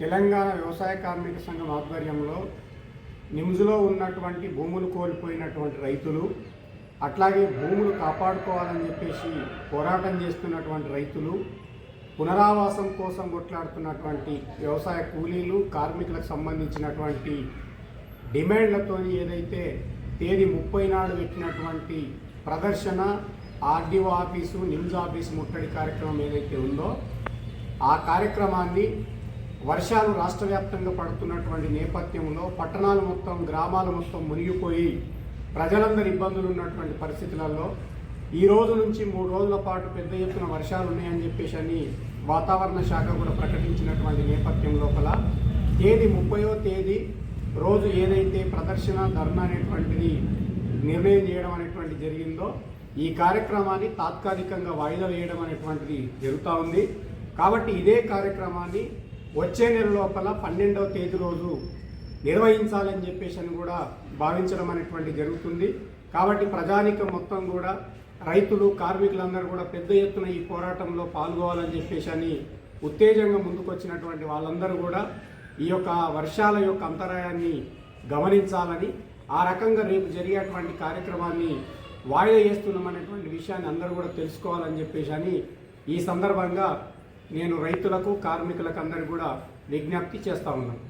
తెలంగాణ వ్యవసాయ కార్మిక సంఘం ఆధ్వర్యంలో నిమ్స్లో ఉన్నటువంటి భూములు కోల్పోయినటువంటి రైతులు అట్లాగే భూములు కాపాడుకోవాలని చెప్పేసి పోరాటం చేస్తున్నటువంటి రైతులు పునరావాసం కోసం కొట్లాడుతున్నటువంటి వ్యవసాయ కూలీలు కార్మికులకు సంబంధించినటువంటి డిమాండ్లతో ఏదైతే తేదీ ముప్పై నాడు పెట్టినటువంటి ప్రదర్శన ఆర్డీఓ ఆఫీసు నిమ్స్ ఆఫీసు ముట్టడి కార్యక్రమం ఏదైతే ఉందో ఆ కార్యక్రమాన్ని వర్షాలు రాష్ట్ర వ్యాప్తంగా పడుతున్నటువంటి నేపథ్యంలో పట్టణాలు మొత్తం గ్రామాలు మొత్తం మునిగిపోయి ప్రజలందరి ఇబ్బందులు ఉన్నటువంటి పరిస్థితులలో ఈ రోజు నుంచి మూడు రోజుల పాటు పెద్ద ఎత్తున వర్షాలు ఉన్నాయని చెప్పేసి అని వాతావరణ శాఖ కూడా ప్రకటించినటువంటి నేపథ్యం లోపల తేదీ ముప్పయో తేదీ రోజు ఏదైతే ప్రదర్శన ధర్నా అనేటువంటిది నిర్ణయం చేయడం అనేటువంటి జరిగిందో ఈ కార్యక్రమాన్ని తాత్కాలికంగా వాయిదా వేయడం అనేటువంటిది జరుగుతూ ఉంది. కాబట్టి ఇదే కార్యక్రమాన్ని వచ్చే నెల లోపల పన్నెండవ తేదీ రోజు నిర్వహించాలని చెప్పేసి అని కూడా భావించడం అనేటువంటి జరుగుతుంది. కాబట్టి ప్రజానికం మొత్తం కూడా రైతులు కార్మికులందరూ కూడా పెద్ద ఎత్తున ఈ పోరాటంలో పాల్గొవాలని చెప్పేసి అని ఉత్తేజంగా ముందుకొచ్చినటువంటి వాళ్ళందరూ కూడా ఈ యొక్క వర్షాల యొక్క అంతరాయాన్ని గమనించాలని ఆ రకంగా రేపు జరిగేటువంటి కార్యక్రమాన్ని వాయిదా చేస్తున్నామనేటువంటి విషయాన్ని అందరూ కూడా తెలుసుకోవాలని చెప్పేసి అని ఈ సందర్భంగా నేను రైతులకు కార్మికులకు అందరికీ కూడా విజ్ఞప్తి చేస్తా ఉన్నాను.